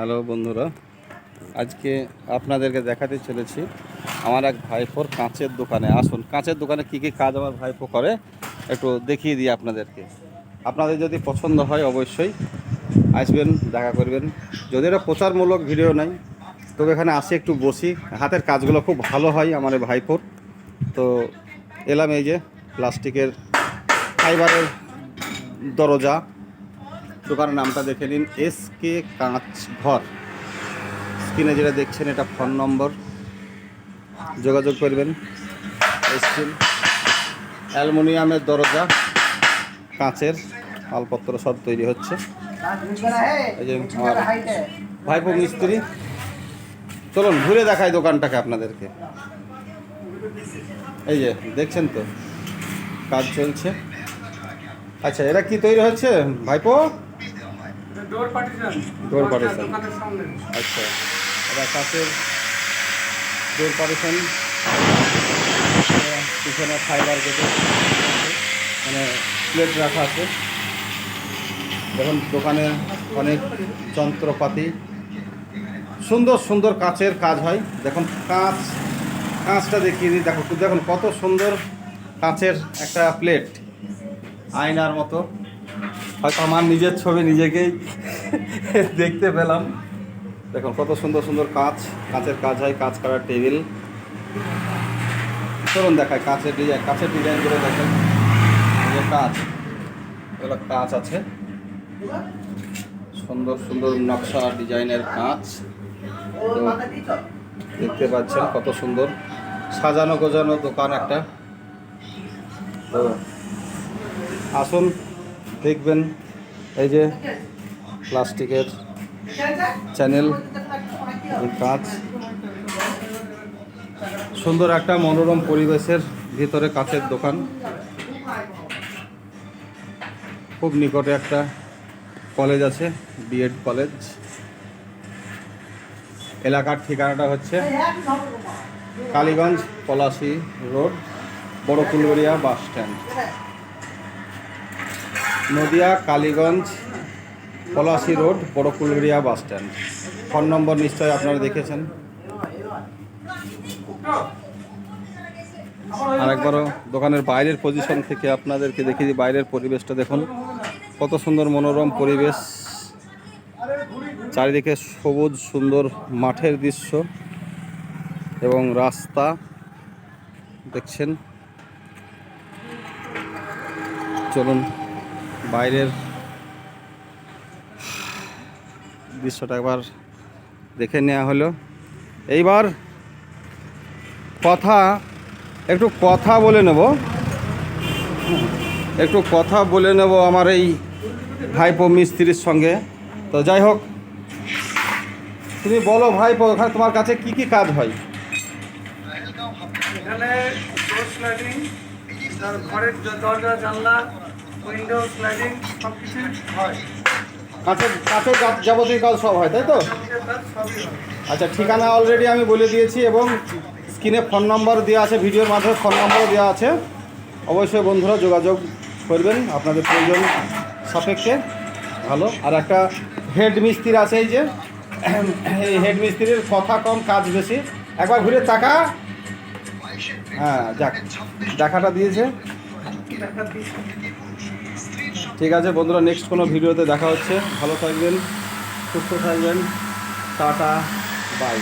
Hello বন্ধুরা, আজকে আপনাদেরকে দেখাতে চলেছি আমার এক ভাইপোর কাঁচের দোকানে। আসুন, কাঁচের দোকানে কী কী কাজ আমার ভাইপো করে, একটু দেখিয়ে দিই আপনাদেরকে। আপনাদের যদি পছন্দ হয় অবশ্যই আসবেন, দেখা করবেন। যদি এটা প্রচারমূলক ভিডিও নাই, তবে এখানে আসি, একটু বসি। হাতের কাজগুলো খুব ভালো হয় আমার ভাইপোর। তো এলাম এই যে প্লাস্টিকের ফাইবারের দরজা। দোকানের নামটা দেখে নিন এস কে কাঁচ ঘর স্ক্রিনে যেটা দেখছেন, এটা ফোন নম্বর। যোগাযোগ করবেন। স্ক্রিন অ্যালুমিনিয়ামের দরজা, কাঁচের মালপত্র সব তৈরি হচ্ছে। এই যে ভাইপো মিস্ত্রি। চলুন, ঘুরে দেখাই দোকানটাকে আপনাদেরকে। এই যে, দেখছেন তো? কাজ চলছে। আচ্ছা এরা কি তৈরি হচ্ছে? ভাইপো? Door partition. দোকানের সামনে। আচ্ছা এটা কাঠের ডোর পারেশন পিছনে ফাইবার গেটে মানে প্লেট রাখা আছে। দেখুন দোকানে অনেক যন্ত্রপাতি। সুন্দর সুন্দর কাঁচের কাজ হয়। দেখুন কাঁচ কাঁচটা দেখিয়ে দিই। দেখো দেখুন কত সুন্দর কাঁচের একটা প্লেট আয়নার মতো। হয়তো আমার নিজের ছবি নিজেকেই দেখতে পেলাম। দেখুন, কত সুন্দর সুন্দর কাঁচ, কাঁচের কাজ হয়, কাঁচ করার টেবিল। চলুন দেখায় কাঁচের ডিজাইন, কাঁচের ডিজাইনগুলো দেখেন। এই যে কাঁচ, এগুলো কাঁচ আছে। সুন্দর সুন্দর নকশা ডিজাইনের কাঁচ। দেখতে পাচ্ছেন কত সুন্দর। সাজানো গোজানো দোকান একটা। আসুন দেখবেন, এই যে প্লাস্টিকের চ্যানেল কাজ সুন্দর একটা মনোরম পরিবেশের ভিতরে কাঁচের দোকান। খুব নিকটে একটা কলেজ আছে বিএড কলেজ এলাকার ঠিকানাটা হচ্ছে কালীগঞ্জ পলাশি রোড, বড় Kulgaria bus stand. Nadia, Kaliganj, Palashi road বড় বাস স্ট্যান্ড। ফোন নম্বর নিশ্চয়ই আপনারা দেখেছেন। আরেকবারও দোকানের বাইরের পজিশন থেকে আপনাদেরকে দেখিয়ে দিই, বাইরের পরিবেশটা দেখুন। কত সুন্দর মনোরম পরিবেশ। চারিদিকে সবুজ, সুন্দর মাঠের দৃশ্য এবং রাস্তা দেখছেন। চলুন বাইরের দৃশ্যটা একবার দেখে নেওয়া হলো। এইবার কথা, একটু কথা বলে নেব। একটু কথা বলে নেব আমার এই ভাইপো মিস্ত্রির সঙ্গে। তো যাই হোক, তুমি বলো ভাইপো ওখানে তোমার কাছে কি কি কাজ হয়? এখানে ঘরের দরজা, জানলা উইন্ডো স্লাইডিং সব কিছু হয়। কাঁচের যা- যাবতীয় কাজ সব হয় তাই তো? আচ্ছা ঠিকানা অলরেডি আমি বলে দিয়েছি এবং স্ক্রিনে ফোন নম্বর দেওয়া আছে ভিডিওর মাধ্যমে ফোন নম্বর দেওয়া আছে। অবশ্যই বন্ধুরা যোগাযোগ করবেন আপনাদের প্রয়োজন সাপেক্ষে ভালো। আর একটা হেড মিস্ত্রি আছে এই যে এই হেড মিস্ত্রির কথা কম কাজ বেশি। একবার ঘুরে তাকা। হ্যাঁ যাক দেখাটা দিয়েছে। ঠিক আছে বন্ধুরা নেক্সট কোনো ভিডিওতে দেখা হচ্ছে। ভালো থাকবেন সুস্থ থাকবেন। Tata bye